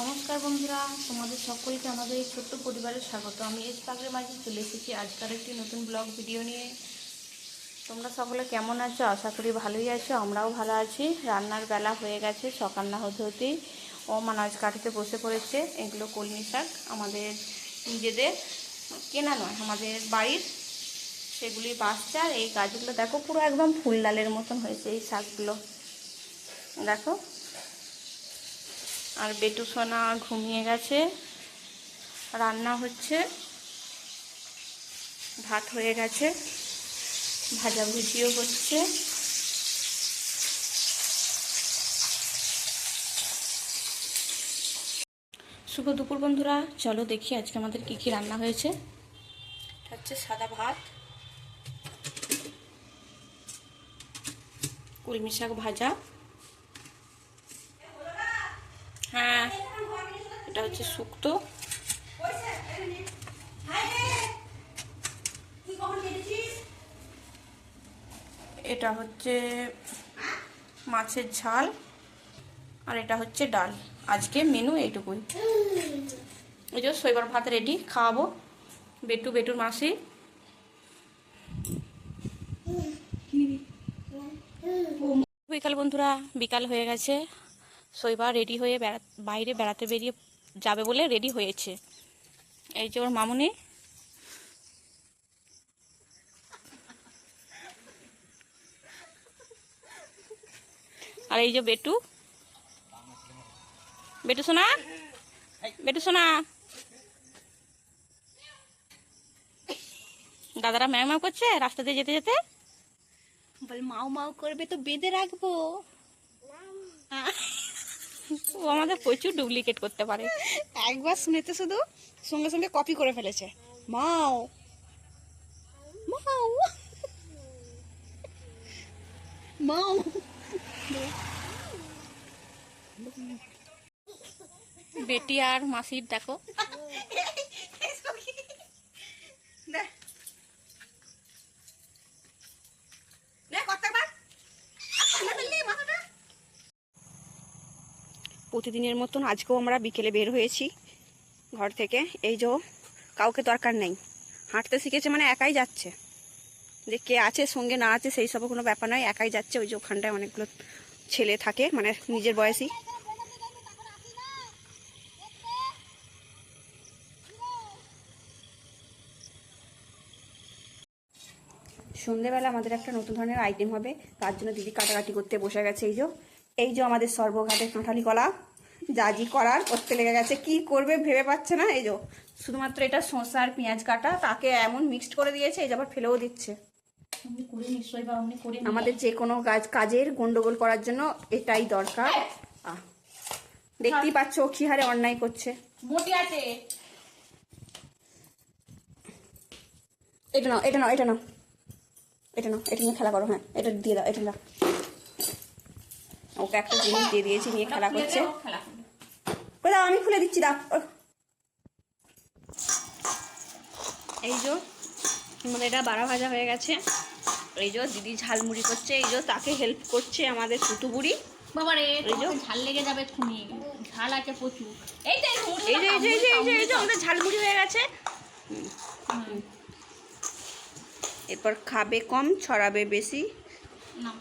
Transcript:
নমস্কার বন্ধুরা, তোমাদের সকলকে আমাদের এই ছোট্ট পরিবারের স্বাগত। আমি এস পাগের মাঝে চলে এসেছি আজকাল একটি নতুন ব্লগ ভিডিও নিয়ে। তোমরা সকলে কেমন আছো? আশা করি ভালোই আছো, আমরাও ভালো আছি। রান্নার বেলা হয়ে গেছে, সকাল না হতে হতেই। ও মানাজ কাঠিতে বসে পড়েছে, এগুলো কলমি শাক, আমাদের নিজেদের, কেনা নয়, আমাদের বাড়ির। সেগুলি বাচ্চা আর এই গাছগুলো দেখো, পুরো একদম ফুল ডালের মতন হয়েছে এই শাকগুলো। দেখো আর বেটু সোনা ঘুমিয়ে গেছে। রান্না হচ্ছে। ভাত হয়ে গেছে। ভাজাভুজিও হচ্ছে। শুভ দুপুর বন্ধুরা। চলো দেখি আজকে আমাদের কি কি রান্না হয়েছে। হচ্ছে সাদা ভাত। কলমি শাক ভাজা হ্যাঁ এটা হচ্ছে শুক্তো। এটা হচ্ছে মাছের ঝাল আর এটা হচ্ছে ডাল। আজকে মেনু এইটুকুই। এই যে শৈবার ভাত রেডি, খাওয়াবো। বেটু, বেটুর মাসি। বিকাল বন্ধুরা, বিকাল হয়ে গেছে। শৈবার রেডি হয়ে বেড়া বাইরে বেড়াতে বেরিয়ে যাবে বলে রেডি হয়েছে। এই যে ওর মামুনি। আর এই যে বেটু। বেটু সোনা। বেটু সোনা। দাদারা ম্যাও ম্যাও করছে রাস্তা দিয়ে যেতে যেতে। বল মাও মাও করবে তো বেঁধে রাখব। ও আমাদের প্রচুর ডুপ্লিকেট করতে পারে। একবার শুনেতে শুধু সঙ্গে সঙ্গে কপি করে ফেলেছে। মাও। মাও। মাও। বেটি আর মাসির দেখো। প্রতিদিনের মতন আজকেও আমরা বিকেলে বের হয়েছি ঘর থেকে। এই যে কাউকে দরকার নেই। হাঁটতে শিখেছে মানে একাই যাচ্ছে। যে কে আছে, সঙ্গে না আছে, সেই সব কোনো ব্যাপার নয়, একাই যাচ্ছে। ওই যে ওখানটায় অনেকগুলো ছেলে থাকে মানে নিজের বয়সী। সন্ধেবেলা আমাদের একটা নতুন ধরনের আইটেম হবে। তার জন্য দিদি কাটাকাটি করতে বসে গেছে, এই যে এই যে আমাদের সর্বঘাটের কাঁঠালি কলা জাজি করার করতে লেগে গেছে। কি করবে ভেবে পাচ্ছে না? এই যে শুধুমাত্র এটা শসা আর পেঁয়াজ কাটা তাকে এমন মিক্সড করে দিয়েছে এই যে আবার ফেলেও দিচ্ছে। আমাদের যে কোনো কাজ কাজের গন্ডগোল করার জন্য এটাই দরকার। দেখতেই পাচ্ছ ও কি হারে অন্যায় করছে। এটা নাও এটা নাও এটা নাও। এটা নাও এটা নিয়ে খেলা করো হ্যাঁ। এটা দিয়ে দাও এটা দাও ওকে একটা জিনিস দিয়ে দিয়েছি নিয়ে খেলা করছে দাও আমি খুলে দিচ্ছি দাও। এই যে আমাদের এটা বাড়া ভাজা হয়ে গেছে এই যে দিদি ঝালমুড়ি করছে এই যে তাকে হেল্প করছে আমাদের সুতু বুড়ি বাবা রে এই যে। তোমাকে ঝাল লেগে যাবে খুনি ঝাল আছে প্রচুর এই তো এই মুড়ি এই যে এই যে এই যে এই যে এই যে আমাদের ঝালমুড়ি হয়ে গেছে এরপর খাবে কম ছড়াবে বেশি নাও।